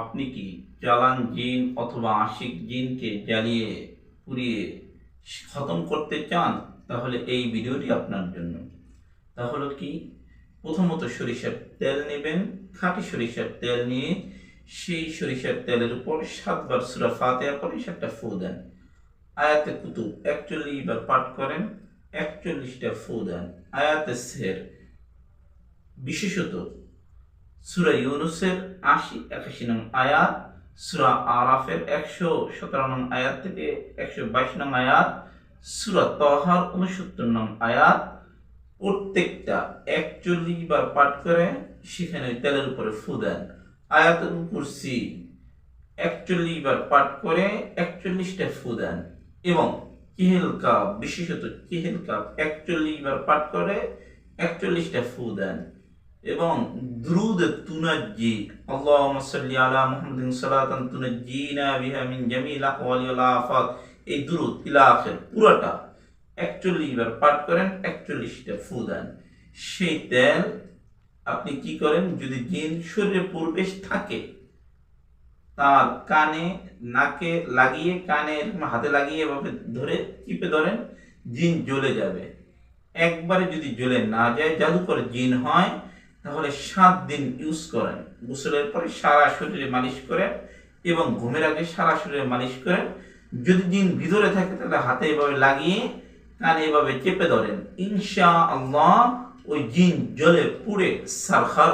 আপনি কি চালান জিন অথবা আশিক জিনকে জ্বালিয়ে পুড়িয়ে খতম করতে চান? তাহলে এই ভিডিওটি আপনার জন্য। তাহলে কি? প্রথমত সরিষার তেল নেবেন, খাঁটি সরিষার তেল নিয়ে সেই সরিষার তেলের উপর সাতবার সুরা ফাতেহা করে সাতটা ফু দেন। আয়াতে কুতুব একচল্লিশ বার পাঠ করেন, একচল্লিশটা ফু দেন। আয়াতে সের বিশেষত সুরা ইউনুসের আশি, একাশি নং আয়াত, সুরা আরাফের একশো সতেরো নং আয়াত থেকে একশো বাইশ নং আয়াত, সুরা তহার উনসত্তর নং আয়াত, প্রত্যেকটা একচল্লিশ বার পাঠ করে সেখানে তেলের উপরে ফু দেন। আয়াত কুরসি একচল্লিশ বার পাঠ করে একচল্লিশটা ফু দেন। এবং কিহেল কাপ, বিশেষত কিহেল কাপ একচল্লিশ বার পাঠ করে একচল্লিশটা ফু দেন। এবং দ্রুদ তুনাজ্জি, আল্লাহুম্মা সাল্লি আলা মুহাম্মাদিন সালাতান তুনাজ্জিনা বিহা মিন জামিল আহওয়ালি ওয়াল আফাত। এই দ্রুদ, ইলা আখির, পুরোটা 41 বার পাঠ করেন 41টা ফু দেন। সেই তেল আপনি কি করেন, যদি জিন শরীরে প্রবেশ থাকে, তার কানে, নাকে লাগিয়ে, কানে হাতে লাগিয়ে এভাবে ধরে চিপে ধরেন, জিন জ্বলে যাবে। একবারে যদি জ্বলে না যায়, জাদুকর জিন হয় তাহলে সাত দিন ইউজ করেন। গোসলের পরে সারা শরীরে মালিশ করেন এবং ঘুমের আগে সারা শরীরে মালিশ করেন। যদি দিন ভিতরে থাকে তাহলে হাতে এভাবে লাগিয়ে কানে এভাবে চেপে ধরেন। ইনশা আল্লাহ ওই জিন জলে পুড়ে সারখার